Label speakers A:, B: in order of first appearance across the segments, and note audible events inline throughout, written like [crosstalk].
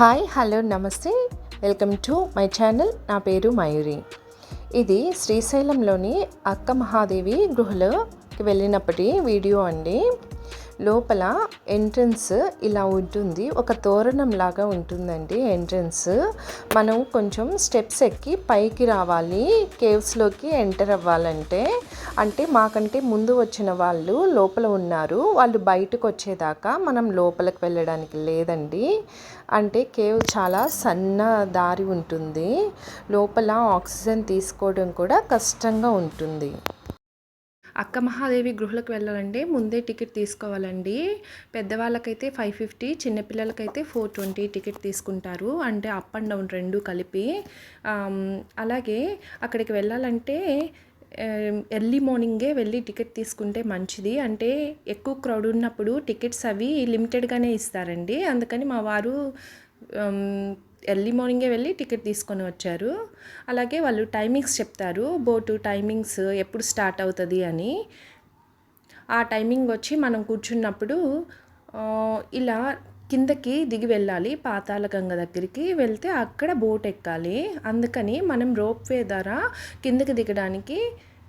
A: Hi hello namaste. Welcome to my channel. నా పేరు మయూరి. ఇది శ్రీశైలంలోని అక్క మహాదేవి గృహలోకి వెళ్ళినప్పటి వీడియో అండి. లోపల ఎంట్రన్స్ ఇలా ఉంటుంది. ఒక తోరణం లాగా ఉంటుందండి ఎంట్రన్స్. మనం కొంచెం స్టెప్స్ ఎక్కి పైకి రావాలి. కేవ్స్లోకి ఎంటర్ అవ్వాలంటే. అంటే మాకంటే ముందు వచ్చిన వాళ్ళు లోపల ఉన్నారు. వాళ్ళు బయటకు వచ్చేదాకా మనం లోపలికి వెళ్ళడానికి లేదండి. అంటే కేవ్ చాలా సన్న దారి ఉంటుంది. లోపల ఆక్సిజన్ తీసుకోవడం కూడా కష్టంగా ఉంటుంది. అక్క మహాదేవి గృహలకు వెళ్ళాలంటే ముందే టికెట్ తీసుకోవాలండి. పెద్దవాళ్ళకైతే ఫైవ్ ఫిఫ్టీ చిన్నపిల్లలకైతే ఫోర్ ట్వంటీ టికెట్ తీసుకుంటారు. అంటే అప్ అండ్ డౌన్ రెండు కలిపి. అలాగే అక్కడికి వెళ్ళాలంటే ఎర్లీ మార్నింగే వెళ్ళి టికెట్ తీసుకుంటే మంచిది. అంటే ఎక్కువ క్రౌడ్ ఉన్నప్పుడు టికెట్స్ అవి లిమిటెడ్గానే ఇస్తారండి. అందుకని మా వారు ఎర్లీ మార్నింగే వెళ్ళి టికెట్ తీసుకొని వచ్చారు. అలాగే వాళ్ళు టైమింగ్స్ చెప్తారు. బోటు టైమింగ్స్ ఎప్పుడు స్టార్ట్ అవుతుంది అని. ఆ టైమింగ్ వచ్చి మనం కూర్చున్నప్పుడు ఇలా కిందకి దిగి వెళ్ళాలి పాతాళ గంగ దగ్గరికి వెళ్తే అక్కడ బోట్ ఎక్కాలి. అందుకని మనం రోప్వే ద్వారా కిందకి దిగడానికి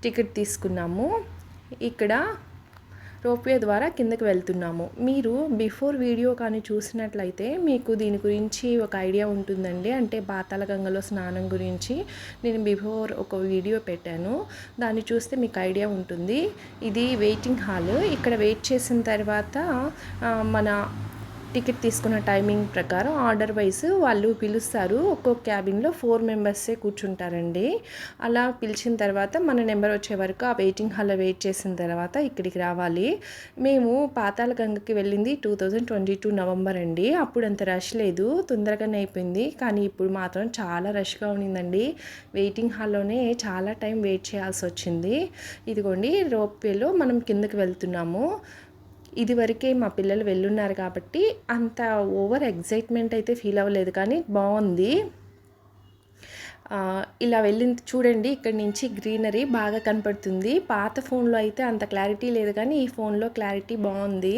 A: టికెట్ తీసుకున్నాము. ఇక్కడ రోప్వే ద్వారా కిందకి వెళ్తున్నాము. మీరు బిఫోర్ వీడియో కానీ చూసినట్లయితే మీకు దీని గురించి ఒక ఐడియా ఉంటుందండి. అంటే పాతాళ గంగలో స్నానం గురించి నేను బిఫోర్ ఒక వీడియో పెట్టాను. దాన్ని చూస్తే మీకు ఐడియా ఉంటుంది. ఇది వెయిటింగ్ హాల్. ఇక్కడ వెయిట్ చేసిన తర్వాత మన టికెట్ తీసుకున్న టైమింగ్ ప్రకారం ఆర్డర్ వైజ్ వాళ్ళు పిలుస్తారు. ఒక్కొక్క క్యాబిన్లో ఫోర్ మెంబర్సే కూర్చుంటారండి. అలా పిలిచిన తర్వాత మన నెంబర్ వచ్చే వరకు ఆ వెయిటింగ్ హాల్లో వెయిట్ చేసిన తర్వాత ఇక్కడికి రావాలి. మేము పాతాల గంగకి వెళ్ళింది two thousand twenty two November అండి. అప్పుడు అంత రష్ లేదు. తొందరగానే అయిపోయింది. కానీ ఇప్పుడు మాత్రం చాలా రష్గా ఉండిందండి వెయిటింగ్ హాల్లోనే చాలా టైం వెయిట్ చేయాల్సి వచ్చింది. ఇదిగోండి రోప్వేలో మనం కిందకి వెళ్తున్నాము. ఇదివరకే మా పిల్లలు వెళ్ళున్నారు కాబట్టి అంత ఓవర్ ఎగ్జైట్మెంట్ అయితే ఫీల్ అవ్వలేదు కానీ బాగుంది. ఇలా వెళ్ళిన చూడండి ఇక్కడ నుంచి గ్రీనరీ బాగా కనపడుతుంది. పాత ఫోన్లో అయితే అంత క్లారిటీ లేదు కానీ ఈ ఫోన్లో క్లారిటీ బాగుంది.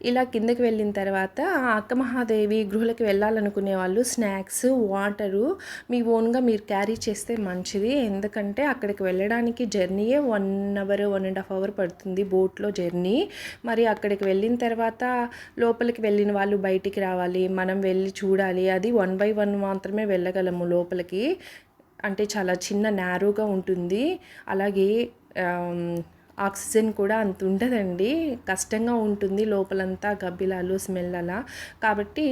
A: ఇలా కిందకి వెళ్ళిన తర్వాత అక్క మహాదేవి గృహలకు వెళ్ళాలనుకునే వాళ్ళు స్నాక్స్ వాటరు మీ ఓన్గా మీరు క్యారీ చేస్తే మంచిది. ఎందుకంటే అక్కడికి వెళ్ళడానికి జర్నీయే one hour one and half hour పడుతుంది బోట్లో జర్నీ. మరి అక్కడికి వెళ్ళిన తర్వాత లోపలికి వెళ్ళిన వాళ్ళు బయటికి రావాలి మనం వెళ్ళి చూడాలి. అది వన్ బై వన్ మాత్రమే వెళ్ళగలము లోపలికి. అంటే చాలా చిన్న నారోగా ఉంటుంది. అలాగే ఆక్సిజన్ కూడా అంత ఉండదండి. కష్టంగా ఉంటుంది లోపలంతా గబ్బిలాలు స్మెల్ అలా. కాబట్టి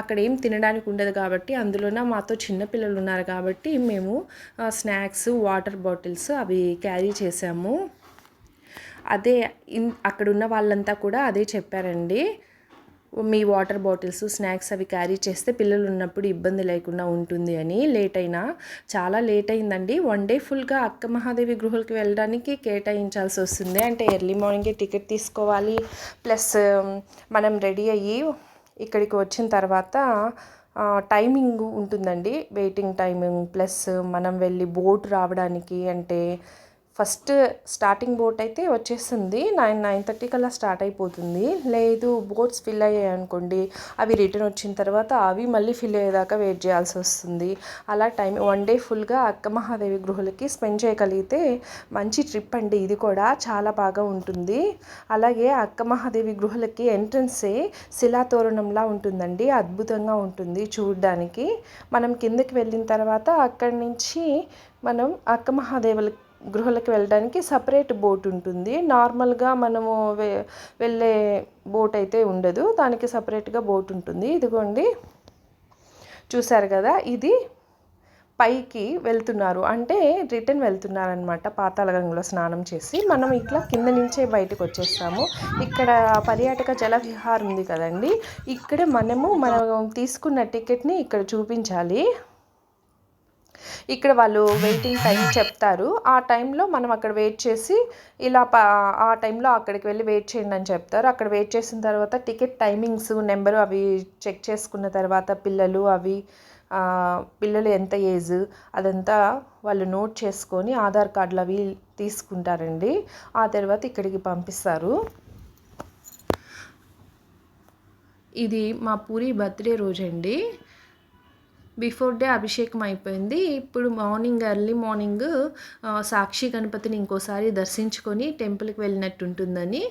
A: అక్కడ ఏం తినడానికి ఉండదు కాబట్టి అందులోన మాతో చిన్నపిల్లలు ఉన్నారు కాబట్టి మేము స్నాక్స్ వాటర్ బాటిల్స్ అవి క్యారీ చేసాము. అదే ఇన్ అక్కడ ఉన్న వాళ్ళంతా కూడా అదే చెప్పారండి. మీ వాటర్ బాటిల్స్ స్నాక్స్ అవి క్యారీ చేస్తే పిల్లలు ఉన్నప్పుడు ఇబ్బంది లేకుండా ఉంటుంది అని లేట్ అయినా. చాలా లేట్ అయిందండి. వన్ డే ఫుల్గా అక్క మహాదేవి గృహలకి వెళ్ళడానికి కేటాయించాల్సి వస్తుంది. అంటే ఎర్లీ మార్నింగే టికెట్ తీసుకోవాలి. ప్లస్ మనం రెడీ అయ్యి ఇక్కడికి వచ్చిన తర్వాత టైమింగ్ ఉంటుందండి. వెయిటింగ్ టైమింగ్ ప్లస్ మనం వెళ్ళి బోట్ రావడానికి అంటే ఫస్ట్ స్టార్టింగ్ బోట్ అయితే వచ్చేస్తుంది నైన్ నైన్ థర్టీ కల్లా స్టార్ట్ అయిపోతుంది. లేదు బోట్స్ ఫిల్ అయ్యాయి అనుకోండి అవి రిటర్న్ వచ్చిన తర్వాత అవి మళ్ళీ ఫిల్ అయ్యేదాకా వెయిట్ చేయాల్సి వస్తుంది. అలా టైం వన్ డే ఫుల్గా అక్క మహాదేవి గృహలకి స్పెండ్ చేయగలిగితే మంచి ట్రిప్ అండి. ఇది కూడా చాలా బాగా ఉంటుంది. అలాగే అక్క మహాదేవి గృహలకి ఎంట్రన్సే శిలాతోరణంలా ఉంటుందండి. అద్భుతంగా ఉంటుంది చూడడానికి. మనం కిందకి వెళ్ళిన తర్వాత అక్కడి నుంచి మనం అక్క మహాదేవులకి గృహలకు వెళ్ళడానికి సపరేట్ బోట్ ఉంటుంది. నార్మల్గా మనము వె వెళ్ళే బోట్ అయితే ఉండదు. దానికి సపరేట్గా బోట్ ఉంటుంది. ఇదిగోండి. చూశారు కదా ఇది పైకి వెళ్తున్నారు. అంటే రిటర్న్ వెళ్తున్నారనమాట పాతాళగంగలో స్నానం చేసి. మనం ఇట్లా కింద నుంచే బయటకు వచ్చేస్తాము. ఇక్కడ పర్యాటక జల విహార్ ఉంది కదండి. ఇక్కడ మనము మనం తీసుకున్న టికెట్ని ఇక్కడ చూపించాలి. ఇక్కడ వాళ్ళు వెయిటింగ్ టైం చెప్తారు. ఆ టైంలో మనం అక్కడ వెయిట్ చేసి ఇలా ఆ టైంలో అక్కడికి వెళ్ళి వెయిట్ చేయండి అని చెప్తారు. అక్కడ వెయిట్ చేసిన తర్వాత టికెట్ టైమింగ్స్ నెంబరు అవి చెక్ చేసుకున్న తర్వాత పిల్లలు అవి పిల్లలు ఎంత ఏజ్ అదంతా వాళ్ళు నోట్ చేసుకొని ఆధార్ కార్డులు అవి తీసుకుంటారండి. ఆ తర్వాత ఇక్కడికి పంపిస్తారు. ఇది మా పూరి బర్త్డే రోజండి. బిఫోర్ డే అభిషేకం అయిపోయింది. ఇప్పుడు మార్నింగ్ ఎర్లీ మార్నింగ్ సాక్షి గణపతిని ఇంకోసారి దర్శించుకొని టెంపుల్కి వెళ్ళినట్టు ఉంటుందని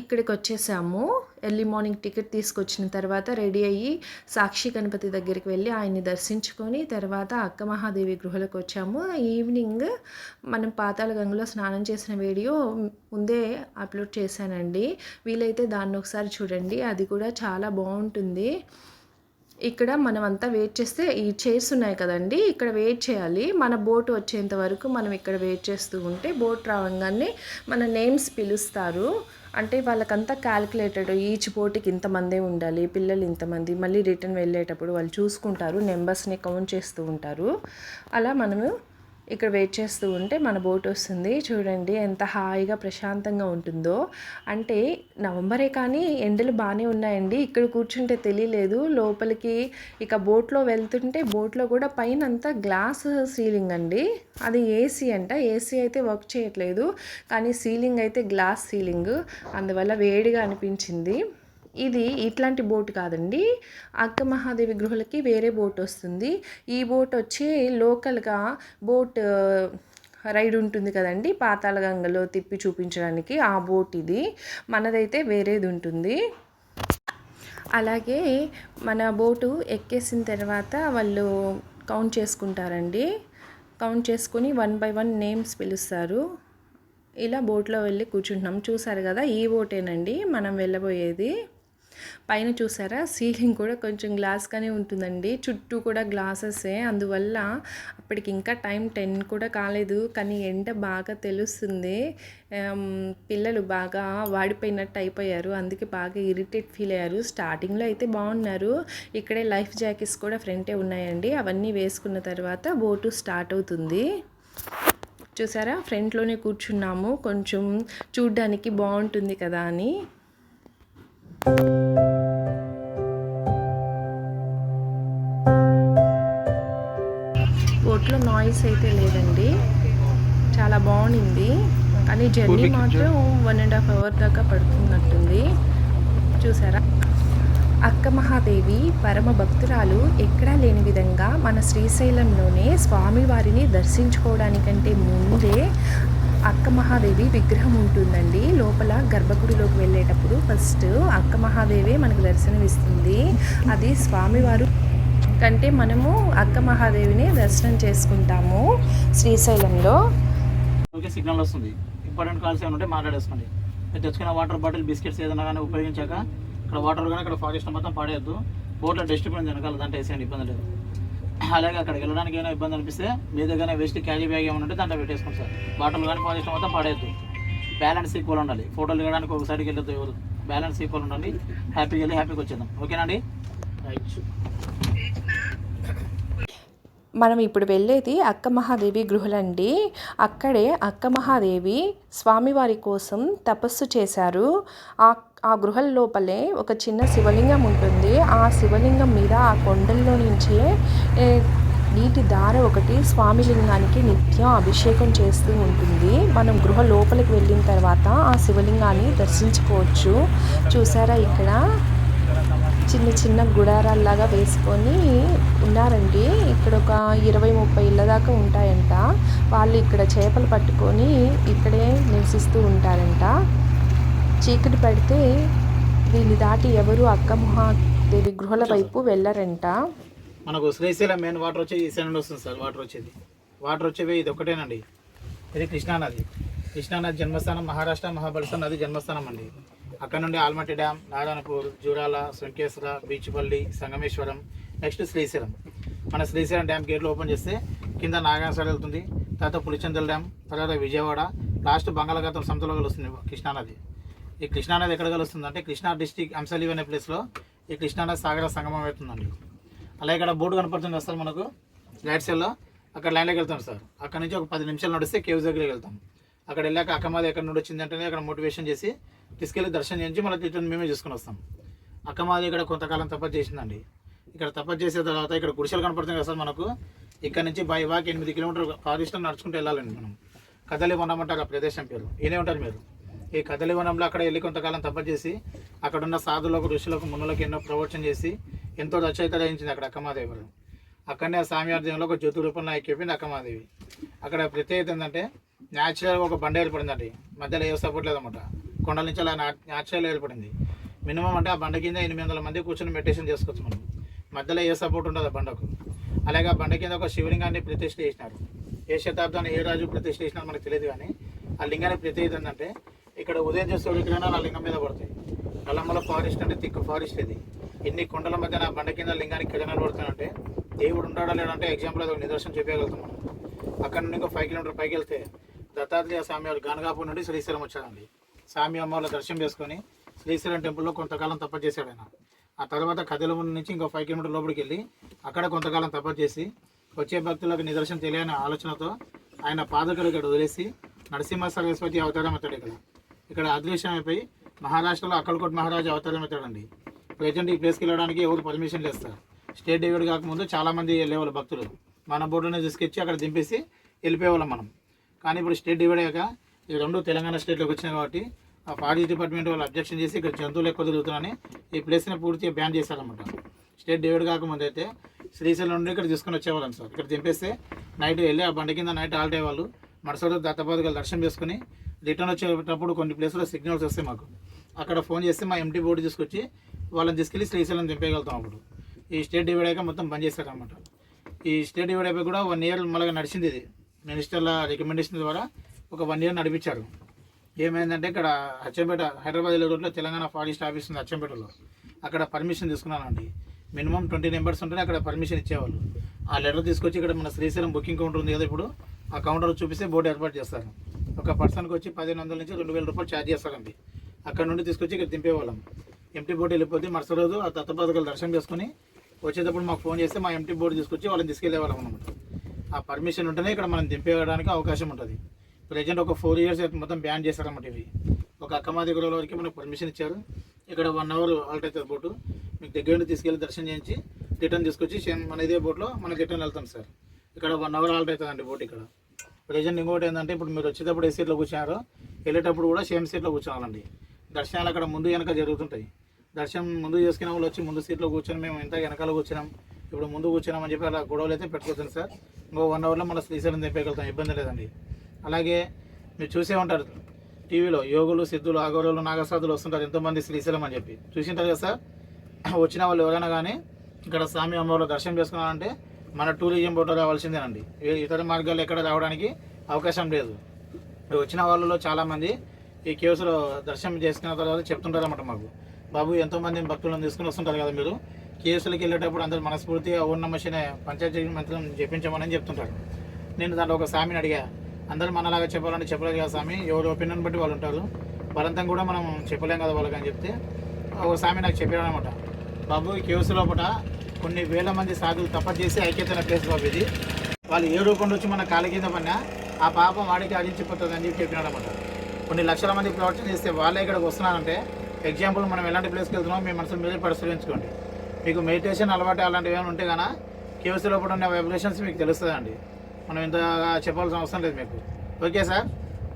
A: ఇక్కడికి వచ్చేసాము. ఎర్లీ మార్నింగ్ టికెట్ తీసుకొచ్చిన తర్వాత రెడీ అయ్యి సాక్షి గణపతి దగ్గరికి వెళ్ళి ఆయన్ని దర్శించుకొని తర్వాత అక్క మహాదేవి గృహలకు వచ్చాము. ఈవినింగ్ మనం పాతాళ గంగలో స్నానం చేసిన వీడియో ముందే అప్లోడ్ చేశానండి. వీలైతే దాన్ని ఒకసారి చూడండి. అది కూడా చాలా బాగుంటుంది. ఇక్కడ మనం అంతా వెయిట్ చేస్తే ఈ చైర్స్ ఉన్నాయి కదండి ఇక్కడ వెయిట్ చేయాలి. మన బోట్ వచ్చేంత వరకు మనం ఇక్కడ వెయిట్ చేస్తూ ఉంటే బోట్ రావంగానే మన నేమ్స్ పిలుస్తారు. అంటే వాళ్ళకంతా క్యాలిక్యులేటెడ్ ఈచ్ బోట్కి ఇంతమందే ఉండాలి పిల్లలు ఇంతమంది. మళ్ళీ రిటర్న్ వెళ్ళేటప్పుడు వాళ్ళు చూసుకుంటారు నెంబర్స్ని కౌంట్ చేస్తూ ఉంటారు. అలా మనము ఇక్కడ వెయిట్ చేస్తూ ఉంటే మన బోట్ వస్తుంది. చూడండి ఎంత హాయిగా ప్రశాంతంగా ఉంటుందో. అంటే నవంబరే కానీ ఎండలు బాగానే ఉన్నాయండి. ఇక్కడ కూర్చుంటే తెలియలేదు. లోపలికి ఇక బోట్లో వెళ్తుంటే బోట్లో కూడా పైన అంతా గ్లాస్ సీలింగ్ అండి. అది ఏసీ అంట. ఏసీ అయితే వర్క్ చేయట్లేదు. కానీ సీలింగ్ అయితే గ్లాస్ సీలింగ్ అందువల్ల వేడిగా అనిపించింది. ఇది ఇట్లాంటి బోట్ కాదండి. అక్క మహాదేవి గృహలకి వేరే బోట్ వస్తుంది. ఈ బోట్ వచ్చి లోకల్గా బోట్ రైడ్ ఉంటుంది కదండి. పాతాళ గంగలో తిప్పి చూపించడానికి ఆ బోట్ ఇది. మనదైతే వేరేది ఉంటుంది. అలాగే మన బోటు ఎక్కేసిన తర్వాత వాళ్ళు కౌంట్ చేసుకుంటారండి. కౌంట్ చేసుకుని వన్ బై వన్ నేమ్స్ పిలుస్తారు. ఇలా బోట్లో వెళ్ళి కూర్చుంటున్నాం. చూసారు కదా ఈ బోటేనండి. మనం వెళ్ళబోయేది. పైన చూసారా? సీలింగ్ కూడా కొంచెం గ్లాస్గానే ఉంటుందండి. చుట్టూ కూడా గ్లాసెసే. అందువల్ల అప్పటికి ఇంకా టైం టెన్ కూడా కాలేదు. కానీ ఎండ బాగా తెలుస్తుంది. పిల్లలు బాగా వాడిపోయినట్టు అయిపోయారు. అందుకే బాగా ఇరిటేట్ ఫీల్ అయ్యారు. స్టార్టింగ్లో అయితే బాగున్నారు. ఇక్కడే లైఫ్ జాకెట్స్ కూడా ఫ్రంటే ఉన్నాయండి. అవన్నీ వేసుకున్న తర్వాత బోటు స్టార్ట్ అవుతుంది. చూసారా? ఫ్రంట్లోనే కూర్చున్నాము. కొంచెం చూడ్డానికి బాగుంటుంది కదా అని. బోట్లో నాయిస్ అయితే లేదండి. చాలా బాగుంది కానీ జర్నీ మాత్రం వన్ అండ్ హాఫ్ అవర్ దాకా పడుతున్నట్టుంది. చూసారా? అక్క మహాదేవి పరమ భక్తురాలు ఎక్కడా లేని విధంగా మన శ్రీశైలంలోనే స్వామివారిని దర్శించుకోవడానికంటే ముందే అక్క మహాదేవి విగ్రహం ఉంటుందండి. లోపల గర్భగుడిలోకి వెళ్ళేటప్పుడు ఫస్ట్ అక్క మహాదేవి మనకు దర్శనమిస్తుంది. అది స్వామివారు కంటే మనము అక్క మహాదేవిని దర్శనం చేసుకుంటాము శ్రీశైలంలో.
B: ఓకే సిగ్నల్ వస్తుంది. ఇంపార్టెంట్ కాల్స్ ఏమైనా ఉంటే మాట్లాడేసుకోండి. మీరు తెచ్చుకున్న వాటర్ బాటిల్ బిస్కెట్స్ ఏదైనా కానీ ఉపయోగించాక ఇక్కడ వాటర్ కానీ ఇక్కడ ఫారెస్ట్ మొత్తం పాడేయద్దు. బోట్లో డస్ట్బిన్ వెనకాల దాంట్లో వేసేయండి ఇబ్బంది లేదు. అలాగే అక్కడికి వెళ్ళడానికి ఏమైనా ఇబ్బంది అనిపిస్తే మీ దగ్గర వేస్ట్ క్యారీ బ్యాగ్ ఏమైనా ఉంటే దాంట్లో పెట్టేసుకోండి సార్. బాటిల్ కానీ ఫారెస్ట్ మొత్తం పాడేయద్దు. బ్యాలెన్స్ ఈక్వల్ ఉండాలి. ఫోటోలు దిగడానికి ఒక సైడ్కి వెళ్ళొద్దు బ్యాలెన్స్ ఈక్వల్ ఉండండి. హ్యాపీగా వెళ్ళి హ్యాపీగా వచ్చేద్దాం. ఓకేనండి రైట్
A: మనం ఇప్పుడు వెళ్ళేది అక్క మహాదేవి గృహలండి. అక్కడే అక్క మహాదేవి స్వామివారి కోసం తపస్సు చేశారు. ఆ ఆ గృహల లోపలే ఒక చిన్న శివలింగం ఉంటుంది. ఆ శివలింగం మీద ఆ కొండల్లో నుంచే నీటి దార ఒకటి స్వామి లింగానికి నిత్యం అభిషేకం చేస్తూ ఉంటుంది. మనం గృహ లోపలికి వెళ్ళిన తర్వాత ఆ శివలింగాన్ని దర్శించుకోవచ్చు. చూసారా ఇక్కడ? చిన్న చిన్న గుడారాల్లాగా వేసుకొని ఉన్నారండి. ఇక్కడ ఒక ఇరవై ముప్పై ఇళ్ళ దాకా ఉంటాయంట. వాళ్ళు ఇక్కడ చేపలు పట్టుకొని ఇక్కడే నివసిస్తూ ఉంటారంట. చీకటి పడితే దీన్ని దాటి ఎవరు అక్క మహాదేవి గృహల వైపు వెళ్ళరంట.
B: మనకు శ్రీశైలం మెయిన్ వాటర్ వచ్చి ఈ సైడ్ నుండి వస్తుంది సార్ వాటర్ వచ్చేది. వాటర్ వచ్చేవి ఇది ఒకటేనండి. ఇది కృష్ణానది కృష్ణానది జన్మస్థానం మహారాష్ట్ర మహాబలిస్థాన్ నది జన్మస్థానం అండి. అక్కడ నుండి ఆల్మట్టి డ్యామ్ నారాయణపూర్ జూరాల శంకేశ్వర బీచ్పల్లి సంగమేశ్వరం నెక్స్ట్ శ్రీశైలం. మన శ్రీశైలం డ్యామ్ గేట్లు ఓపెన్ చేస్తే కింద నాగార్జున వెళ్తుంది తర్వాత పులిచెందల డ్యామ్ తర్వాత విజయవాడ లాస్ట్ బంగాళాఖాతం సంతలో కలుస్తుంది కృష్ణానది. ఈ కృష్ణానది ఎక్కడ కలుస్తుంది అంటే కృష్ణా డిస్టిక్ అంశలివ్ అనే ప్లేస్లో ఈ కృష్ణానది సాగర సంగమం అవుతుందండి. అలాగే ఇక్కడ బోర్డు కనపడుతుంది సార్ మనకు? రైట్ సైడ్లో అక్కడ లైన్లోకి వెళ్తాం సార్. అక్కడ నుంచి ఒక పది నిమిషాలు నడిస్తే కేవ్స్ దగ్గరికి వెళ్తాం. అక్కడ వెళ్ళాక అక్కమాది ఎక్కడ నుండి వచ్చింది అంటే అక్కడ మోటివేషన్ చేసి తీసుకెళ్ళి దర్శనం చేయించి మళ్ళీ రిటర్న్ మేమే చేసుకుని వస్తాం. అక్కమాది ఇక్కడ కొంతకాలం తపస్సు చేసిందండి. ఇక్కడ తపస్సు చేసిన తర్వాత ఇక్కడ గుడిసెలు కనపడుతుంది కదా సార్ మనకు. ఇక్కడ నుంచి బై వాక్ ఎనిమిది కిలోమీటర్ ఫారెస్ట్లో నడుచుకుంటూ వెళ్ళాలండి మనం. కదలి వనమంటారు ఆ ప్రదేశం పేరు. ఈయనే ఉంటారు మీరు. ఈ కదలివనంలో అక్కడ వెళ్ళి కొంతకాలం తపస్సు అక్కడ ఉన్న సాధులకు ఋషులకు మునులకు ఎన్నో ప్రవచనం చేసి ఎంతో రచయిత రచించింది అక్కడ అక్కమాదేవి అక్కడనే స్వామి ఆధ్వర్యంలో ఒక జ్యోతి రూపంలో ఎక్కిపోయింది అక్కమాదేవి అక్కడ ప్రత్యేకత ఏంటంటే న్యాచురల్గా ఒక బండ ఏర్పడిందండి. మధ్యలో ఏ సపోర్ట్ లేదన్నమాట. కొండల నుంచి అలా న్యాచురల్ ఏర్పడింది. మినిమం అంటే ఆ బండ కింద ఎనిమిది వందల మంది కూర్చొని మెడిటేషన్ చేసుకోవచ్చు మనం. మధ్యలో ఏ సపోర్ట్ ఉండదు ఆ బండకు. అలాగే ఆ బండ కింద ఒక శివలింగాన్ని ప్రతిష్ఠ చేసినారు. ఏ శతాబ్దాన్ని ఏ రాజు ప్రతిష్ఠ చేసినారు మనకు తెలియదు కానీ ఆ లింగానికి ప్రత్యేకత ఏంటంటే ఇక్కడ ఉదయం చేసే సూర్యకిరణాలు ఆ లింగం మీద పడతాయి. కలమ్మల ఫారెస్ట్ అంటే తిక్కు ఫారెస్ట్ ఇది. ఎన్ని కొండల మధ్య నా బండ కింద లింగానికి కిరణాలు పడుతున్నాయంటే దేవుడు ఉంటాడా లేదంటే ఎగ్జాంపుల్ అది ఒక నిదర్శనం చెప్పగలుగుతాం మనం. అక్కడ నుండి ఇంకో ఫైవ్ కిలోమీటర్ పైకి వెళ్తే దత్తాత్రేయ స్వామి వారు గనగాపూర్ నుండి శ్రీశైలం వచ్చాడండి స్వామి అమ్మవాళ్ళ దర్శనం చేసుకొని శ్రీశైలం టెంపుల్లో కొంతకాలం తపస్సు చేశాడు ఆయన. ఆ తర్వాత కదిలము నుంచి ఇంకో ఫైవ్ కిలోమీటర్ లోపలికి వెళ్ళి అక్కడ కొంతకాలం తపస్సు చేసి వచ్చే భక్తులకు నిదర్శనం తెలియని ఆలోచనతో ఆయన పాదకులు ఇక్కడ వదిలేసి నరసింహ సరస్వతి అవతారం అవుతాడు ఇక్కడ. ఇక్కడ అదృశ్యం అయిపోయి మహారాష్ట్రలో అక్కలకోట్ మహారాజు అవతారం అవుతాడండి ప్రజెంట్ ఈ ప్లేస్కి వెళ్ళడానికి ఎవరు పర్మిషన్ లేస్తారు. స్టేట్ డివైడ్ కాకముందు చాలామంది వెళ్ళేవాళ్ళు భక్తులు. మన బోర్డునే తీసుకొచ్చి అక్కడ దింపేసి వెళ్ళిపోయేవాళ్ళం మనం. కానీ ఇప్పుడు స్టేట్ డివైడ్ అయ్యాక ఈ రెండు తెలంగాణ స్టేట్లోకి వచ్చినాయి కాబట్టి ఆ ఫారెస్ట్ డిపార్ట్మెంట్ వాళ్ళు అబ్జెక్షన్ చేసి ఇక్కడ జంతువులు ఎక్కువ తిరుగుతున్నాయని ఈ ప్లేస్ని పూర్తిగా బ్యాన్ చేశారనమాట స్టేట్ డివైడ్ కాకముందు అయితే శ్రీశైలం నుండి ఇక్కడ తీసుకొని వచ్చేవాళ్ళం సార్. ఇక్కడ దింపేస్తే నైట్ వెళ్ళి ఆ బండి కింద నైట్ ఆల్ట్ అయ్యేవాళ్ళు మరుసటి దత్తపాదుగా దర్శనం చేసుకుని రిటర్న్ వచ్చేటప్పుడు కొన్ని ప్లేస్లో సిగ్నల్స్ వస్తాయి మాకు. అక్కడ ఫోన్ చేస్తే మా ఎంటీ బోర్డు తీసుకొచ్చి వాళ్ళని తీసుకెళ్ళి శ్రీశైలం దింపేయగలుగుతాం అప్పుడు. ఈ స్టేట్ డివైడ్ అయ్యాక మొత్తం బంద్ చేశారనమాట ఈ స్టేట్ డివైడ్ అయిపోయి కూడా వన్ ఇయర్ మళ్ళీ నడిచింది ఇది. మినిస్టర్ల రికమెండేషన్ ద్వారా ఒక వన్ ఇయర్ నడిపించారు. ఏమైందంటే ఇక్కడ అచ్చంపేట హైదరాబాద్ రోడ్లో తెలంగాణ ఫారెస్ట్ ఆఫీస్ ఉంది అచ్చంపేటలో అక్కడ పర్మిషన్ తీసుకున్నానండి. మినిమం ట్వంటీ నెంబర్స్ ఉంటేనే అక్కడ పర్మిషన్ ఇచ్చేవాళ్ళు. ఆ లెటర్ తీసుకొచ్చి ఇక్కడ మన శ్రీశైలం బుకింగ్ కౌంటర్ ఉంది కదా ఇప్పుడు ఆ కౌంటర్ చూపిస్తే బోర్డు ఏర్పాటు చేస్తారు. ఒక పర్సన్కి వచ్చి పదిహేను వందల నుంచి రెండు వేల రూపాయలు ఛార్జ్ చేస్తారండి. అక్కడ నుండి తీసుకొచ్చి ఇక్కడ దింపేవాళ్ళం. ఎంటీ బోర్డు వెళ్ళిపోతే మరుసటి రోజు ఆ దత్తపాదకాలు దర్శనం చేసుకుని వచ్చేటప్పుడు మాకు ఫోన్ చేస్తే మా ఎంటీ బోర్డు తీసుకొచ్చి వాళ్ళని తీసుకెళ్ళేవాళ్ళం అనమాట ఆ పర్మిషన్ ఉంటేనే ఇక్కడ మనం దింపేయడానికి అవకాశం ఉంటుంది. ప్రజెంట్ ఒక ఫోర్ ఇయర్స్ మొత్తం బ్యాన్ చేశారన్నమాట ఇవి. ఒక అక్కమాది దగ్గర వరకు మనకు పర్మిషన్ ఇచ్చారు? ఇక్కడ వన్ అవర్ ఆల్ట్ అవుతుంది బోటు. మీకు దగ్గర నుండి తీసుకెళ్ళి దర్శనం చేయించి రిటర్న్ తీసుకొచ్చి సేమ్ మన ఇదే బోట్లో మనకి రిటర్న్ వెళ్తాం సార్. ఇక్కడ వన్ అవర్ ఆల్ట్ అవుతుందండి బోట్ ఇక్కడ. ప్రజెంట్ ఇంకోటి ఏంటంటే ఇప్పుడు మీరు వచ్చేటప్పుడు ఏ సీట్లో కూర్చున్నారో వెళ్ళేటప్పుడు కూడా సేమ్ సీట్లో కూర్చోవాలండి. దర్శనాలు అక్కడ ముందు వెనక జరుగుతుంటాయి. దర్శనం ముందు చేసుకునే వాళ్ళు వచ్చి ముందు సీట్లో కూర్చొని మేము ఇంత వెనకాల కూర్చున్నాం. ఇప్పుడు ముందు కూర్చున్నామని చెప్పి అలా గొడవలు అయితే పెట్టుకోవచ్చు సార్. ఇంకో వన్ అవర్లో మన శ్రీశైలం తెప్పగలుగుతాం ఇబ్బంది లేదండి. అలాగే మీరు చూసే ఉంటారు టీవీలో యోగులు సిద్ధులు అగౌరవులు నాగసాధులు వస్తుంటారు ఎంతోమంది శ్రీశైలం అని చెప్పి. చూసింటారు కదా సార్? [clears throat] వచ్చిన వాళ్ళు ఎవరైనా కానీ ఇక్కడ స్వామి అమ్మవారు దర్శనం చేసుకున్నారంటే మన టూరిజం బోర్డు రావాల్సిందేనండి. ఇతర మార్గాలు ఎక్కడ రావడానికి అవకాశం లేదు. వచ్చిన వాళ్ళలో చాలామంది ఈ కేవ్స్లో దర్శనం చేసుకున్న తర్వాత చెప్తుంటారు అన్నమాట మాకు. బాబు ఎంతోమంది భక్తులను తీసుకుని వస్తుంటారు కదా మీరు? కేసులకి వెళ్ళేటప్పుడు అందరూ మనస్ఫూర్తిగా ఓం నమ పంచాయతీ మంత్రం జపించమని చెప్తుంటారు. నేను దాంట్లో ఒక స్వామిని అడిగా అందరూ మనలాగా చెప్పాలంటే చెప్పలేదు కదా స్వామి. ఎవరి ఒపీనియన్ బట్టి వాళ్ళు ఉంటారు. బలంతం కూడా మనం చెప్పలేం కదా వాళ్ళకి అని చెప్తే ఒక స్వామి నాకు చెప్పాడు అనమాట. బాబు కేవ్స్ లోపల కొన్ని వేల మంది సాధువులు తప్ప చేసి ఐక్యతైన ప్లేస్ బాబు ఇది. వాళ్ళు ఏ రూపంలో వచ్చి మన కాళ్ళ కింద పడినా ఆ పాపం వాడికి అదించిపోతుంది అని చెప్పి చెప్పినాడు అనమాట. కొన్ని లక్షల మంది ప్రవర్తన చేస్తే వాళ్ళే ఇక్కడికి వస్తున్నారంటే ఎగ్జాంపుల్ మనం ఎలాంటి ప్లేస్కి వెళ్తున్నామో మీ మనసు మీరే పరిశీలించుకోండి. మీకు మెడిటేషన్ అలవాటు అలాంటివి ఏమైనా ఉంటే కానీ కేవ్స్ లోపల ఉన్న వైబ్రేషన్స్ మీకు తెలుస్తుందండి. మనం ఇంత చెప్పాల్సిన అవసరం లేదు మీకు. Okay sir?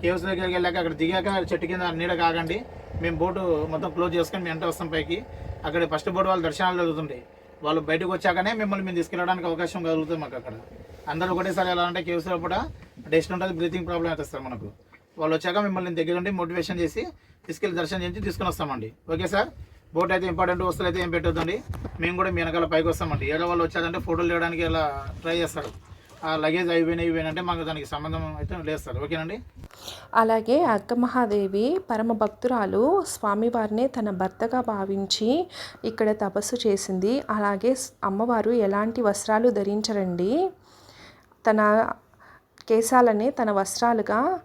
B: కేవ్స్ దగ్గరికి వెళ్ళాక అక్కడ దిగాక చెట్టు కింద నీడ కాకండి. మేము బోటు మొత్తం క్లోజ్ చేసుకొని మేము ఎంత వస్తాం పైకి. అక్కడ ఫస్ట్ బోటు వాళ్ళు దర్శనాలు జరుగుతుంటాయి. వాళ్ళు బయటకు వచ్చాకనే మిమ్మల్ని మేము తీసుకెళ్ళడానికి అవకాశం కలుగుతుంది మాకు అక్కడ. అందరూ ఒకటేసారి ఎలా అంటే కూడా లోపల డస్ట్ ఉంటుంది బ్రీతింగ్ ప్రాబ్లం అవుతుంది మనకు. వాళ్ళు వచ్చాక మిమ్మల్ని దగ్గర ఉండి మోటివేషన్ చేసి తీసుకెళ్ళి దర్శనం చేసి తీసుకుని వస్తామండి. Okay sir? బోట్ అయితే ఇంపార్టెంట్ వస్తువులు అయితే ఏం పెట్టొద్దండి. మేము కూడా మీ వెనకాల పైకి వస్తామండి. ఏదో వాళ్ళు వచ్చారంటే ఫోటోలు తీయడానికి ఇలా ట్రై చేస్తారు. లగేజ్ అయిపోయినా ఇవేనంటే మాకు దానికి సంబంధం అయితే లేదు సార్. ఓకేనండి?
A: అలాగే అక్క మహాదేవి పరమ భక్తురాలు స్వామివారిని తన భర్తగా భావించి ఇక్కడ తపస్సు చేసింది. అలాగే అమ్మవారు ఎలాంటి వస్త్రాలు ధరించరండి? తన కేశాలనే తన వస్త్రాలుగా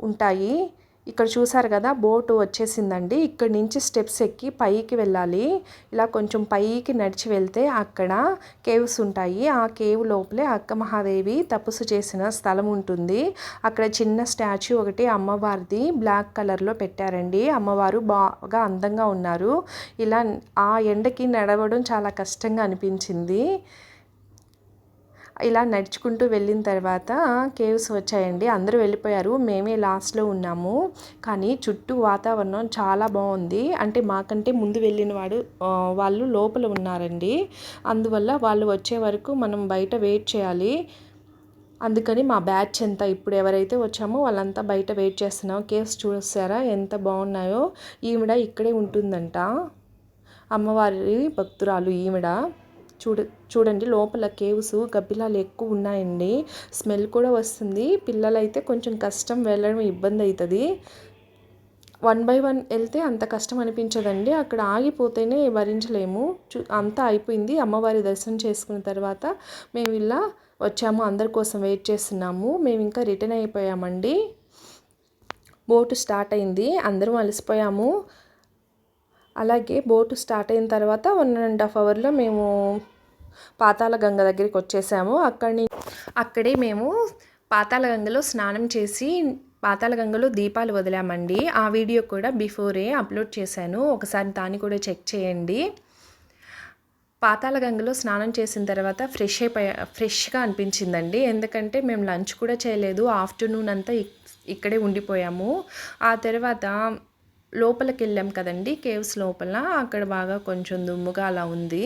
A: ఉంటాయి. ఇక్కడ చూసారు కదా బోటు వచ్చేసిందండి. ఇక్కడ నుంచి స్టెప్స్ ఎక్కి పైకి వెళ్ళాలి. ఇలా కొంచెం పైకి నడిచి వెళ్తే అక్కడ కేవ్స్ ఉంటాయి. ఆ కేవ్ లోపలే అక్క మహాదేవి తపస్సు చేసిన స్థలం ఉంటుంది. అక్కడ చిన్న స్టాచ్యూ ఒకటి అమ్మవారిది బ్లాక్ కలర్లో పెట్టారండి. అమ్మవారు బాగా అందంగా ఉన్నారు. ఇలా ఆ ఎండకి నడవడం చాలా కష్టంగా అనిపించింది. ఇలా నడుచుకుంటూ వెళ్ళిన తర్వాత కేవ్స్ వచ్చాయండి. అందరూ వెళ్ళిపోయారు. మేమే లాస్ట్లో ఉన్నాము. కానీ చుట్టూ వాతావరణం చాలా బాగుంది. అంటే మాకంటే ముందు వెళ్ళిన వాడు వాళ్ళు లోపల ఉన్నారండి. అందువల్ల వాళ్ళు వచ్చే వరకు మనం బయట వెయిట్ చేయాలి. అందుకని మా బ్యాచ్ ఎంత ఇప్పుడు ఎవరైతే వచ్చామో వాళ్ళంతా బయట వెయిట్ చేస్తున్నాం. కేవ్స్ చూసారా? ఎంత బాగున్నాయో. ఈవిడ ఇక్కడే ఉంటుందంట. అమ్మవారి భక్తురాలు ఈవిడ. చూడ చూడండి లోపల కేవ్స్ గబ్బిలాలు ఎక్కువ ఉన్నాయండి. స్మెల్ కూడా వస్తుంది. పిల్లలైతే కొంచెం కష్టం వెళ్ళడం ఇబ్బంది అవుతుంది. వన్ బై వన్ వెళ్తే అంత కష్టం అనిపించదండి. అక్కడ ఆగిపోతేనే భరించలేము చూ అంతా అయిపోయింది. అమ్మవారి దర్శనం చేసుకున్న తర్వాత మేము ఇలా వచ్చాము. అందరి కోసం వెయిట్ చేస్తున్నాము. మేము ఇంకా రిటర్న్ అయిపోయామండి. బోటు స్టార్ట్ అయింది. అందరం అలసిపోయాము. అలాగే బోటు స్టార్ట్ అయిన తర్వాత వన్ అండ్ హాఫ్ అవర్లో మేము పాతాల గంగ దగ్గరికి వచ్చేసాము. అక్కడి అక్కడే మేము పాతాల గంగలో స్నానం చేసి పాతాల గంగలో దీపాలు వదిలామండి. ఆ వీడియో కూడా బిఫోరే అప్లోడ్ చేశాను. ఒకసారి దాన్ని కూడా చెక్ చేయండి. పాతాల గంగలో స్నానం చేసిన తర్వాత ఫ్రెష్ అయిపోయా ఫ్రెష్గా అనిపించిందండి. ఎందుకంటే మేము లంచ్ కూడా చేయలేదు. ఆఫ్టర్నూన్ అంతా ఇక్కడే ఉండిపోయాము. ఆ తర్వాత లోపలికి వెళ్ళాం కదండి కేవ్స్ లోపల. అక్కడ బాగా కొంచెం దుమ్ముగా అలా ఉంది.